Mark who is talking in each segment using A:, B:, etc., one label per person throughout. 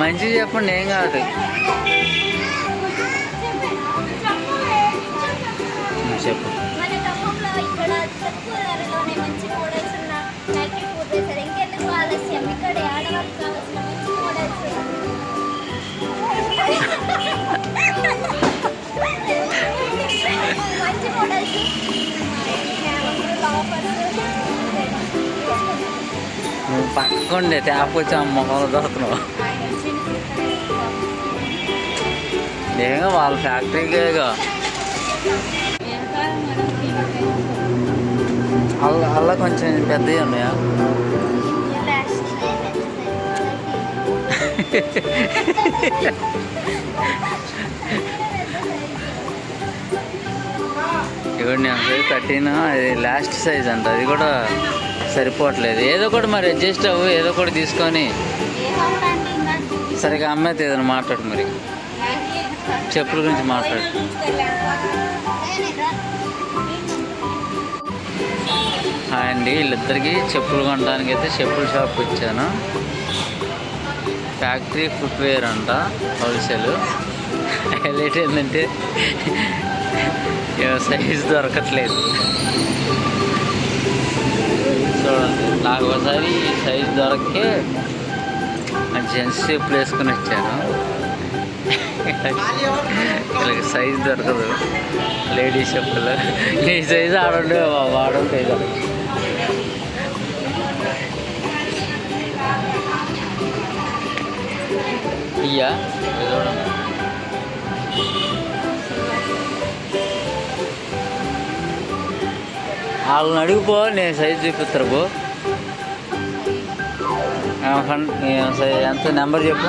A: మంచిగా చెప్పండి ఏం కాదు. చెప్పు.
B: మంచి మంచి మంచి
A: నువ్వు పక్కండి ట్యాప్ వచ్చి ఆ మొహంలో దొరుకుతున్నావు. ఏమో వాళ్ళ ఫ్యాక్టరీకే అల్ల అల్ల కొంచెం పెద్దవి ఉన్నాయా? ఇవ్వండి నేను సైజ్ థర్టీన్ అది లాస్ట్ సైజ్ అంట. అది కూడా సరిపోవట్లేదు. ఏదో ఒకటి మరి అడ్జస్ట్ అవ్వు ఏదో ఒకటి తీసుకొని. సరిగా అమ్మాయితో ఏదైనా మాట్లాడు మరి. చెప్పుల గురించి మాట్లాడు హాయ్ అండి వీళ్ళిద్దరికి చెప్పులు కొనడానికి అయితే చెప్పుల షాప్కి వచ్చాను ఫ్యాక్టరీ ఫుట్వేర్ అంట హోల్సేల్. హైలైట్ ఏంటంటే సైజ్ దొరకట్లేదు. చూడండి నాకు ఒకసారి సైజ్ దొరకే జెంట్స్ చెప్పులు వేసుకుని వచ్చాను. వీళ్ళకి సైజ్ దొరకదు. లేడీస్ చెప్పులు. నీ సైజ్ ఆడుండే వాడుంటే ఇయ్యా? చూడండి వాళ్ళని అడిగిపో నేను సైజ్ చూపిస్తారు పో ఎంత నెంబర్ చెప్పు?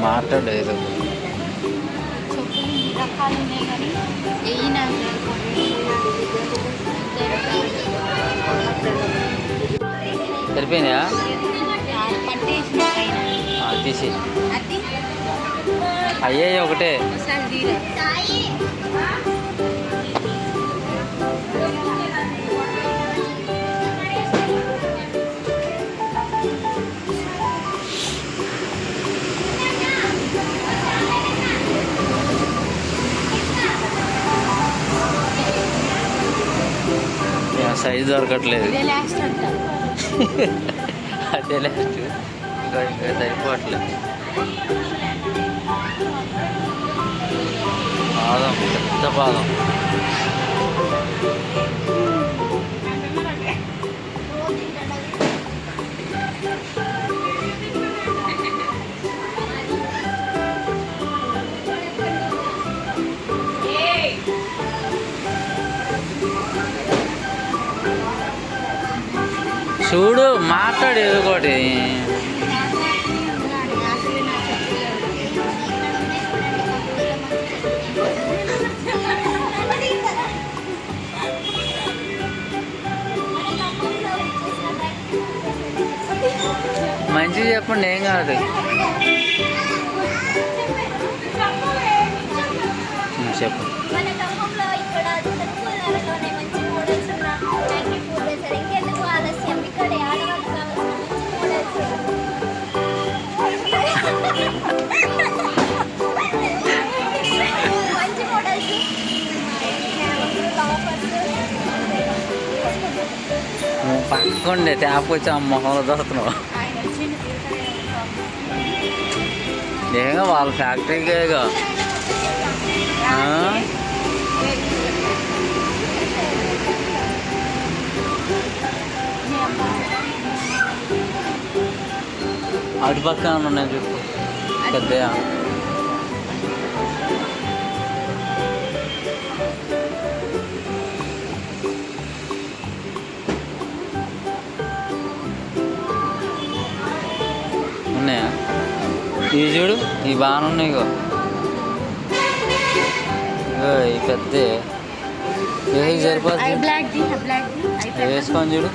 A: నువ్వు మాట్లాడు ఏదో
B: రకాలు ఉన్నాయి కానీ ఎయ్యి నాకు
A: సరిపోయినాయా తీసి.
B: అది?
A: అయ్యాయి ఒకటే.
B: ఒకసారి తీరా
A: సైజ్ దొరకట్లేదు
B: ఇదే లాస్ట్ అంట
A: అదే లాస్ట్ ఇంకా ఇంకా సరిపోవట్లేదు పాదం పెద్ద పాదం చూడు మాట్లాడు ఏదో ఒకటి. మంచిగా చెప్పండి ఏం కాదు. ఉమ్, పక్కండి ట్యాప్ వచ్చి ఆ మొహంలో దొరుకుతున్నావు ఏగా వాళ్ళ ఫ్యాక్టరీకేగా ఆ? అటు పక్కన ఉన్నాయి చెప్పు? పెద్దయా? ఇవి చూడు ఈ బాగానే ఉన్నాయి ఈ పెద్ద. సరిపోతుంది ఇవి వేసుకొని చూడు?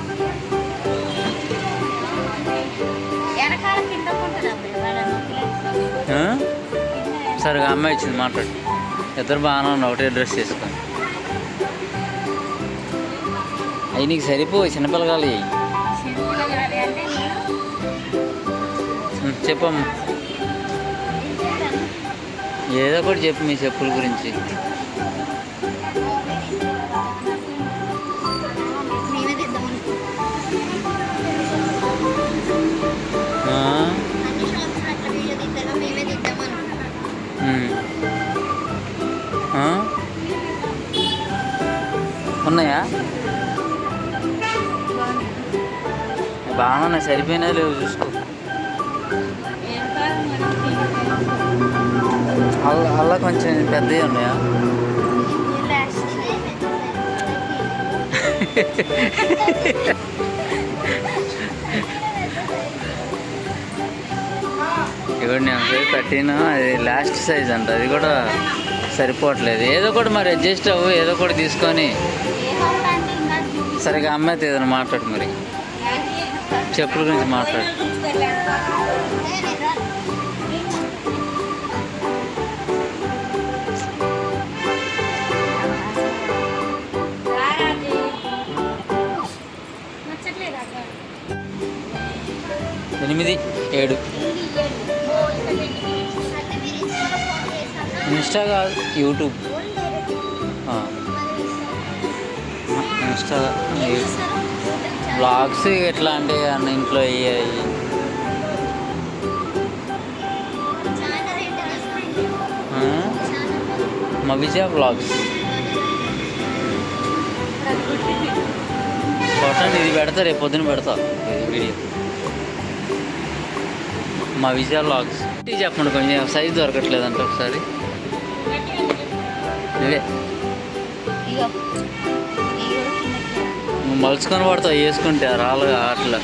A: సరిగా అమ్మాయి ఇచ్చింది మాట్లాడు. ఇద్దరు బాగానే ఉన్నారు ఒకటే డ్రెస్ చేసుకొని అవి నీకు సరిపోయి చిన్నపిల్లగాలు చెప్పమ్మా. ఏదో ఒకటి చెప్పు మీ చెప్పుల గురించి? ఉన్నాయా? బాగానే ఉన్నాయి సరిపోయినా లేవు చూసుకో. అల్ల అల్ల కొంచెం పెద్దవి ఉన్నాయా? ఇవ్వండి అంతే థర్టీన్ అది లాస్ట్ సైజ్ అంట అది కూడా సరిపోవట్లేదు. ఏదో ఒకటి మరి అడ్జస్ట్ అవ్వు ఏదో ఒకటి తీసుకొని. సరిగా అమ్మాయితో ఏదైనా మాట్లాడు మరి. చెప్పుల గురించి మాట్లాడు. ఎనిమిది ఏడు. ఇన్స్టా కాదు యూట్యూబ్. ఇన్స్టా బ్లాగ్స్ ఎట్లా అంటే అన్న ఇంట్లో అయ్యాయి మా విజయ బ్లాగ్స్. కొట్టండి ఇది పెడతా రేపు పొద్దున పెడతా వీడియో. మా విజయ బ్లాగ్స్ ఇది చెప్పండి కొంచెం సైజ్ దొరకట్లేదంట ఒకసారి. నువ్వు. మలుచుకొని పడతావు వేసుకుంటే రాళ్ళు అట్లా?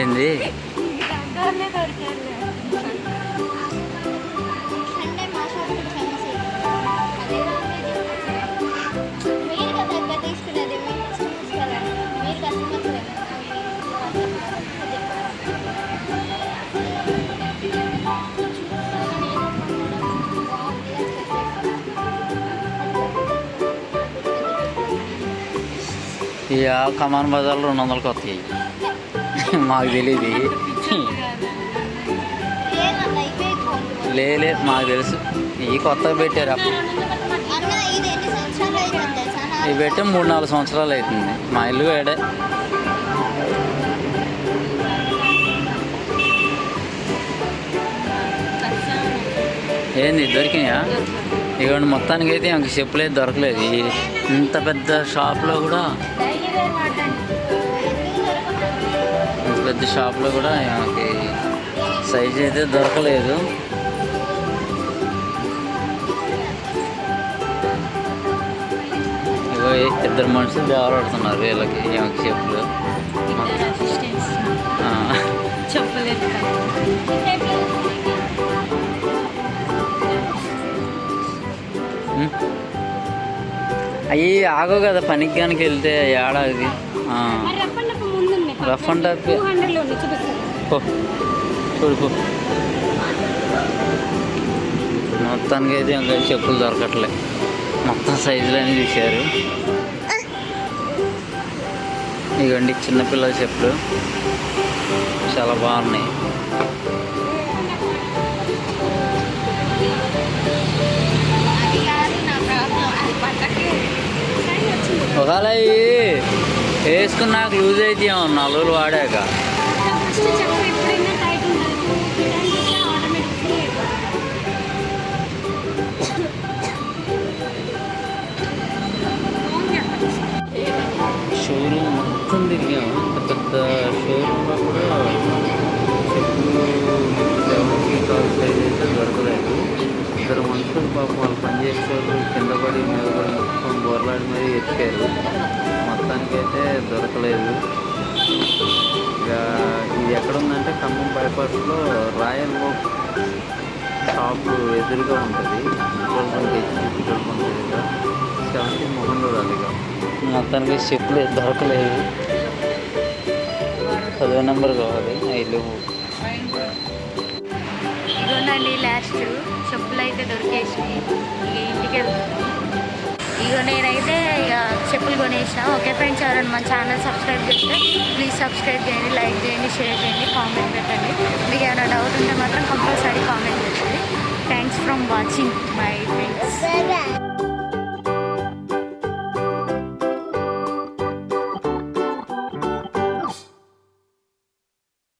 A: ఏంది? కమాన్ బజార్లో రెండు వందలకి వస్తాయి మాకు తెలియదు
B: లేదన్న
A: లేలే మాకు తెలుసు. ఇవి కొత్తగా పెట్టారు అప్పుడు. ఇవి పెట్టి మూడు నాలుగు సంవత్సరాలు అవుతుంది. మా ఇల్లు ఏడే. ఏంది దొరికినాయా? ఇవ్వండి మొత్తానికి అయితే ఇంక చెప్పులేదు దొరకలేదు. ఇంత పెద్ద షాప్లో కూడా పెద్ద షాప్లో కూడా మనకి సైజ్ అయితే దొరకలేదు. ఇగో ఇద్దరు మనుషులు దేవరాడుతున్నారు వీళ్ళకి ఏమకి చెప్పులు. అయ్యి ఆగో కదా పనికి కనుక వెళ్తే ఏడాది
C: రఫ్ అండ్ టఫ్
A: చూడు మొత్తానికి అయితే ఇంకా చెప్పులు దొరకట్లే. మొత్తం సైజులన్నీ చూశారు. ఇగండి చిన్నపిల్లల చెప్పులు. చాలా బాగున్నాయి. ఒకవేళ వేసుకున్నాక లూజ్ అయితే ఏమన్నా నాలుగు వాడాక. షోరూమ్ మొత్తం తిరిగాము ఇంత పెద్ద షోరూమ్లో కూడా చెప్పులు సెవెంటీ కాల్ సైజ్ అయితే దొరకలేదు. ఇద్దరు మనుషులు పాపం వాళ్ళు పని వెతికారు మొత్తానికైతే దొరకలేదు. ఇక ఇది ఎక్కడుందంటే ఖమ్మం బైపాస్లో రాయల్ ఓక్ షాప్ ఎదురుగా ఉంటుంది. Petrol bunk HP petrol bunk ఎదురుగా. సెవెంటీ మొహన్ రోడ్ అదిగా మొత్తానికి చెప్పులు దొరకలేదు. పదో నెంబర్ కావాలి. ఐదు లేవు
D: ఇగోనండి లాస్ట్ చెప్పులు అయితే దొరికేసి ఇంటికి వెళ్తున్నాం ఇక నేనైతే ఇక చెప్పులు కొనేసిన. ఓకే ఫ్రెండ్స్ ఎవరైనా మన ఛానల్ సబ్స్క్రైబ్ చేస్తే ప్లీజ్ సబ్స్క్రైబ్ చేయండి లైక్ చేయండి షేర్ చేయండి కామెంట్ పెట్టండి. మీకు ఏమైనా డౌట్ ఉంటే మాత్రం కంపల్సరీ కామెంట్ పెట్టండి. Thanks from watching my
B: friends